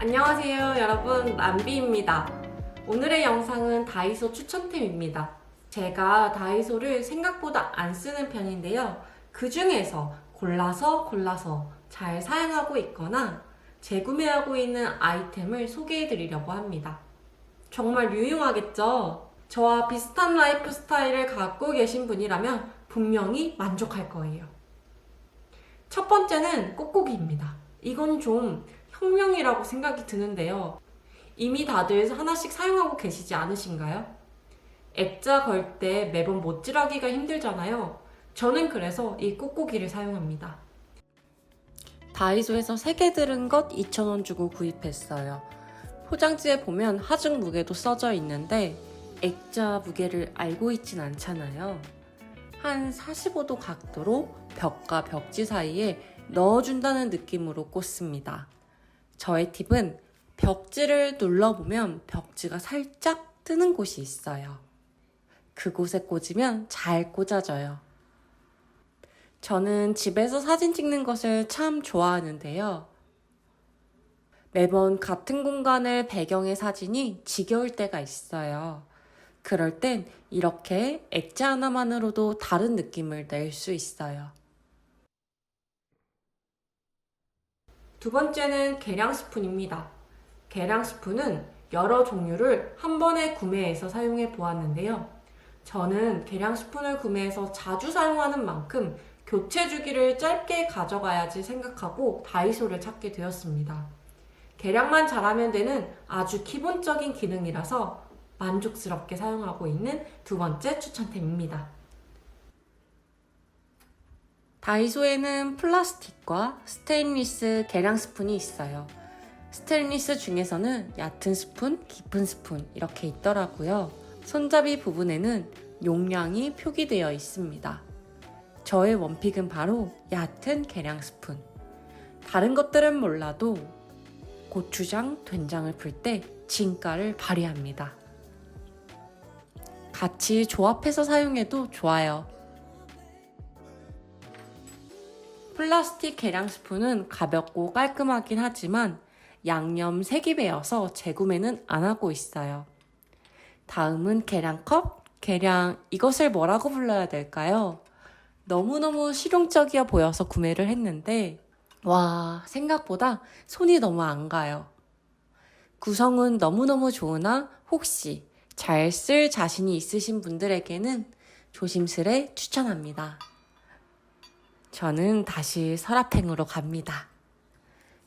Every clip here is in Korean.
안녕하세요 여러분. 남비입니다. 오늘의 영상은 다이소 추천템입니다. 제가 다이소를 생각보다 안 쓰는 편인데요. 그 중에서 골라서 골라서 잘 사용하고 있거나 재구매하고 있는 아이템을 소개해 드리려고 합니다. 정말 유용하겠죠? 저와 비슷한 라이프 스타일을 갖고 계신 분이라면 분명히 만족할 거예요. 첫 번째는 뽁뽁이입니다. 이건 좀 혁명이라고 생각이 드는데요. 이미 다들 하나씩 사용하고 계시지 않으신가요? 액자 걸 때 매번 못질하기가 힘들잖아요. 저는 그래서 이 뽁뽁이를 사용합니다. 다이소에서 3개 들은 것 2,000원 주고 구입했어요. 포장지에 보면 하중 무게도 써져 있는데 액자 무게를 알고 있진 않잖아요. 한 45도 각도로 벽과 벽지 사이에 넣어준다는 느낌으로 꽂습니다. 저의 팁은 벽지를 눌러보면 벽지가 살짝 뜨는 곳이 있어요. 그곳에 꽂으면 잘 꽂아져요. 저는 집에서 사진 찍는 것을 참 좋아하는데요. 매번 같은 공간을 배경의 사진이 지겨울 때가 있어요. 그럴 땐 이렇게 액자 하나만으로도 다른 느낌을 낼 수 있어요. 두 번째는 계량 스푼입니다. 계량 스푼은 여러 종류를 한 번에 구매해서 사용해 보았는데요. 저는 계량 스푼을 구매해서 자주 사용하는 만큼 교체 주기를 짧게 가져가야지 생각하고 다이소를 찾게 되었습니다. 계량만 잘하면 되는 아주 기본적인 기능이라서 만족스럽게 사용하고 있는 두 번째 추천템입니다. 다이소에는 플라스틱과 스테인리스 계량 스푼이 있어요. 스테인리스 중에서는 얕은 스푼, 깊은 스푼 이렇게 있더라고요. 손잡이 부분에는 용량이 표기되어 있습니다. 저의 원픽은 바로 얕은 계량 스푼. 다른 것들은 몰라도 고추장, 된장을 풀 때 진가를 발휘합니다. 같이 조합해서 사용해도 좋아요. 플라스틱 계량 스푼은 가볍고 깔끔하긴 하지만 양념 세기배여서 재구매는 안 하고 있어요. 다음은 계량컵, 계량 이것을 뭐라고 불러야 될까요? 너무너무 실용적이어 보여서 구매를 했는데 와 생각보다 손이 너무 안 가요. 구성은 너무너무 좋으나 혹시 잘 쓸 자신이 있으신 분들에게는 조심스레 추천합니다. 저는 다시 서랍행으로 갑니다.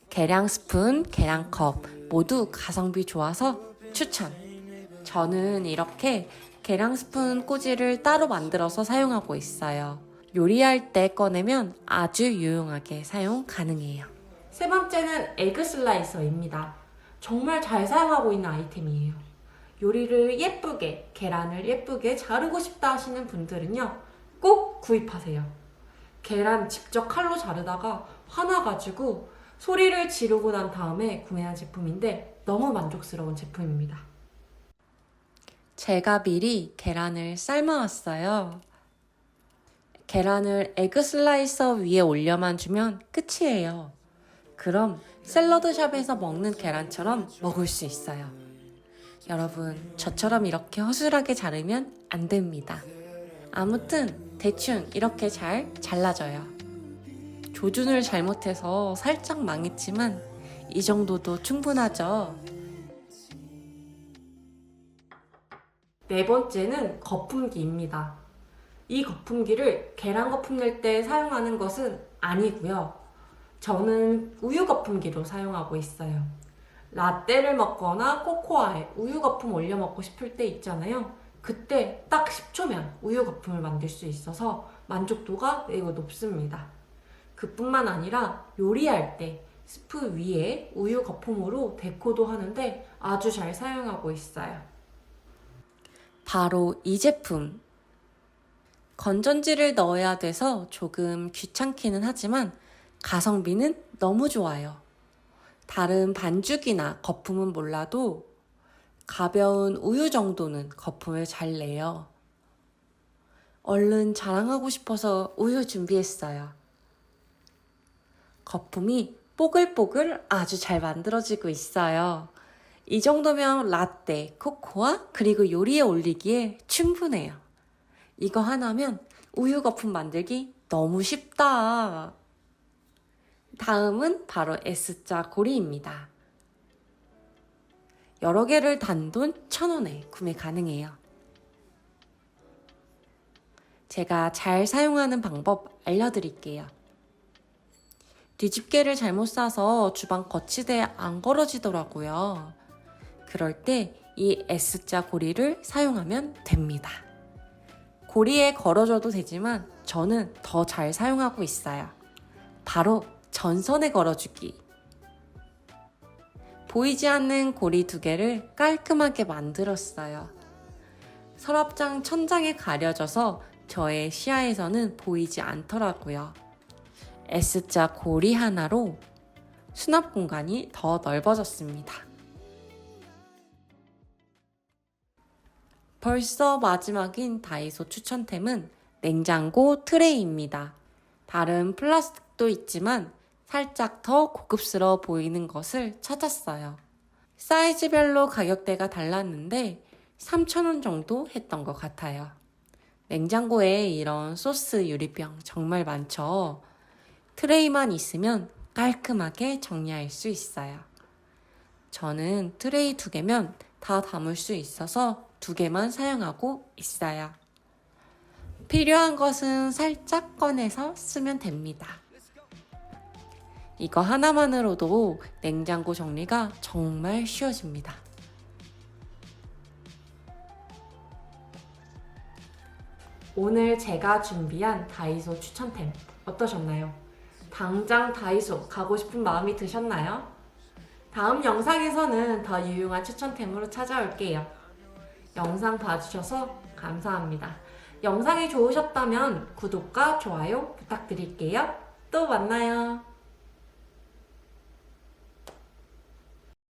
계량 스푼, 계량 컵 모두 가성비 좋아서 추천. 저는 이렇게 계량 스푼 꽂이를 따로 만들어서 사용하고 있어요. 요리할 때 꺼내면 아주 유용하게 사용 가능해요. 세 번째는 에그 슬라이서입니다. 정말 잘 사용하고 있는 아이템이에요. 요리를 예쁘게, 계란을 예쁘게 자르고 싶다 하시는 분들은요, 꼭 구입하세요. 계란 직접 칼로 자르다가 화나가지고 소리를 지르고 난 다음에 구매한 제품인데 너무 만족스러운 제품입니다. 제가 미리 계란을 삶아왔어요. 계란을 에그 슬라이서 위에 올려만 주면 끝이에요. 그럼 샐러드샵에서 먹는 계란처럼 먹을 수 있어요. 여러분, 저처럼 이렇게 허술하게 자르면 안 됩니다. 아무튼 대충 이렇게 잘 잘라져요. 조준을 잘못해서 살짝 망했지만 이 정도도 충분하죠. 네 번째는 거품기입니다. 이 거품기를 계란 거품 낼 때 사용하는 것은 아니고요. 저는 우유 거품기로 사용하고 있어요. 라떼를 먹거나 코코아에 우유 거품 올려 먹고 싶을 때 있잖아요. 그때 딱 10초면 우유 거품을 만들 수 있어서 만족도가 매우 높습니다. 그뿐만 아니라 요리할 때 스프 위에 우유 거품으로 데코도 하는데 아주 잘 사용하고 있어요. 바로 이 제품. 건전지를 넣어야 돼서 조금 귀찮기는 하지만 가성비는 너무 좋아요. 다른 반죽이나 거품은 몰라도 가벼운 우유 정도는 거품을 잘 내요. 얼른 자랑하고 싶어서 우유 준비했어요. 거품이 뽀글뽀글 아주 잘 만들어지고 있어요. 이 정도면 라떼, 코코아, 그리고 요리에 올리기에 충분해요. 이거 하나면 우유 거품 만들기 너무 쉽다. 다음은 바로 S자 고리입니다. 여러 개를 단돈 1,000원에 구매 가능해요. 제가 잘 사용하는 방법 알려드릴게요. 뒤집개를 잘못 싸서 주방 거치대에 안 걸어지더라고요. 그럴 때 이 S자 고리를 사용하면 됩니다. 고리에 걸어줘도 되지만 저는 더 잘 사용하고 있어요. 바로 전선에 걸어주기. 보이지 않는 고리 두 개를 깔끔하게 만들었어요. 서랍장 천장에 가려져서 저의 시야에서는 보이지 않더라고요. S자 고리 하나로 수납 공간이 더 넓어졌습니다. 벌써 마지막인 다이소 추천템은 냉장고 트레이입니다. 다른 플라스틱도 있지만 살짝 더 고급스러워 보이는 것을 찾았어요. 사이즈별로 가격대가 달랐는데 3,000원 정도 했던 것 같아요. 냉장고에 이런 소스 유리병 정말 많죠. 트레이만 있으면 깔끔하게 정리할 수 있어요. 저는 트레이 두 개면 다 담을 수 있어서 두 개만 사용하고 있어요. 필요한 것은 살짝 꺼내서 쓰면 됩니다. 이거 하나만으로도 냉장고 정리가 정말 쉬워집니다. 오늘 제가 준비한 다이소 추천템 어떠셨나요? 당장 다이소 가고 싶은 마음이 드셨나요? 다음 영상에서는 더 유용한 추천템으로 찾아올게요. 영상 봐주셔서 감사합니다. 영상이 좋으셨다면 구독과 좋아요 부탁드릴게요. 또 만나요.